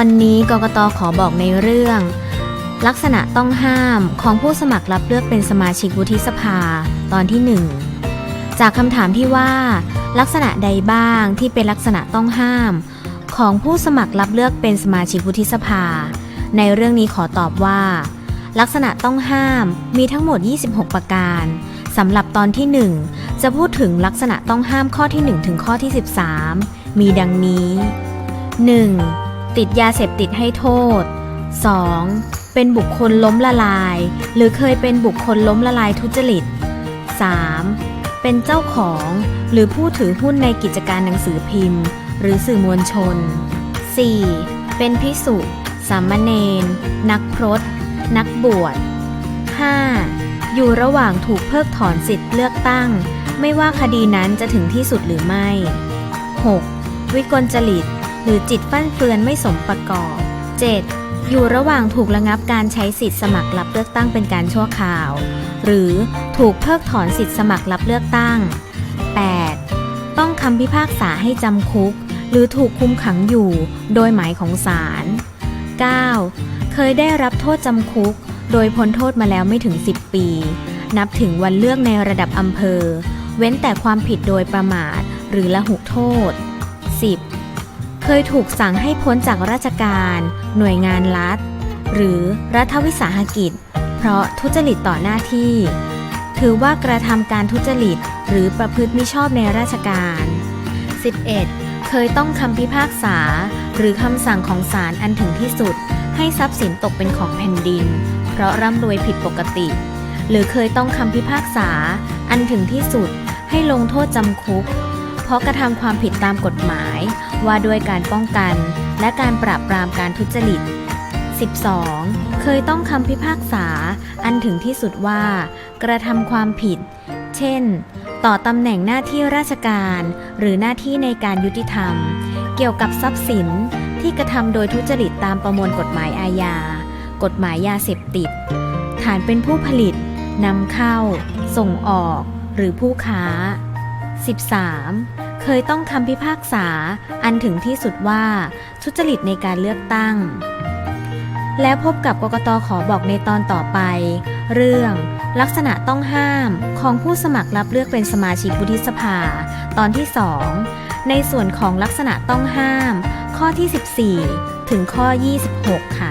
วันนี้กกตขอบอกในเรื่อง ลักษณะต้องห้ามของผู้สมัครรับเลือกเป็นสมาชิกวุฒิสภาตอนที่ 1 จากคำถามที่ว่า ลักษณะใดบ้างที่เป็นลักษณะต้องห้าม ของผู้สมัครรับเลือกเป็นสมาชิกวุฒิสภา ในเรื่องนี้ขอตอบว่า ลักษณะต้องห้ามมีทั้งหมด 26 ประการสำหรับตอนที่ 1 จะพูดถึงลักษณะต้องห้ามข้อที่ 1 ถึงข้อที่ 13 มีดังนี้ 1. ติดยาเสพติดให้โทษ 2. เป็นบุคคลล้มละลาย หรือเคยเป็นบุคคลล้มละลายทุจริต 3. เป็นเจ้าของหรือผู้ถือหุ้นในกิจการหนังสือพิมพ์ หรือสื่อมวลชน 4. เป็นพิสุสามเณร นักพรต นักบวช 5. อยู่ระหว่างถูกเพิกถอนสิทธิ์เลือกตั้ง ไม่ว่าคดีนั้นจะถึงที่สุดหรือไม่ 6. วิกลจริต หรือจิตฟั่นเฟือนไม่สมประกอบ 7. อยู่ระหว่างถูกระงับการใช้สิทธิ์สมัครรับเลือกตั้งเป็นการชั่วคราว หรือถูกเพิกถอนสิทธิ์สมัครรับเลือกตั้ง 8. ต้องคำพิพากษาให้จำคุก หรือถูกคุมขังอยู่โดยหมายของศาล 9. เคยได้รับโทษจำคุก โดยพ้นโทษมาแล้วไม่ถึง 10 ปี นับถึงวันเลือกในระดับอำเภอ เว้นแต่ความผิดโดยประมาทหรือละหุโทษ 10. เคยถูกสั่งให้พ้นจากราชการ หน่วยงานรัฐ หรือรัฐวิสาหกิจ เพราะทุจริตต่อหน้าที่ ถือว่ากระทำการทุจริต หรือประพฤติมิชอบในราชการ 11. เคยต้องคำพิพากษา หรือคำสั่งของศาลอันถึงที่สุด ให้ทรัพย์สินตกเป็นของแผ่นดิน เพราะร่ำรวยผิดปกติ หรือเคยต้องคำพิพากษา อันถึงที่สุด ให้ลงโทษจำคุก เพราะกระทำความผิดตามกฎหมาย ว่าด้วยการป้องกัน และการปราบปรามการทุจริต 12. เคยต้องคำพิพากษา อันถึงที่สุดว่า กระทำความผิด เช่น ต่อตำแหน่งหน้าที่ราชการ หรือหน้าที่ในการยุติธรรม เกี่ยวกับทรัพย์สินที่กระทำโดยทุจริตตามประมวลกฎหมายอาญา กฎหมายยาเสพติด ฐานเป็นผู้ผลิตนำเข้า ส่งออก หรือผู้ค้า 13. เคยต้องคำพิพากษาอันถึงที่สุดว่าทุจริตในการเลือกตั้ง แล้วพบกับกกตขอบอกในตอนต่อไป เรื่อง ลักษณะต้องห้ามของผู้สมัครรับเลือกเป็นสมาชิกวุฒิสภา ตอนที่ 2 ในส่วนของลักษณะต้องห้าม ข้อที่ 14 ถึงข้อ 26 ค่ะ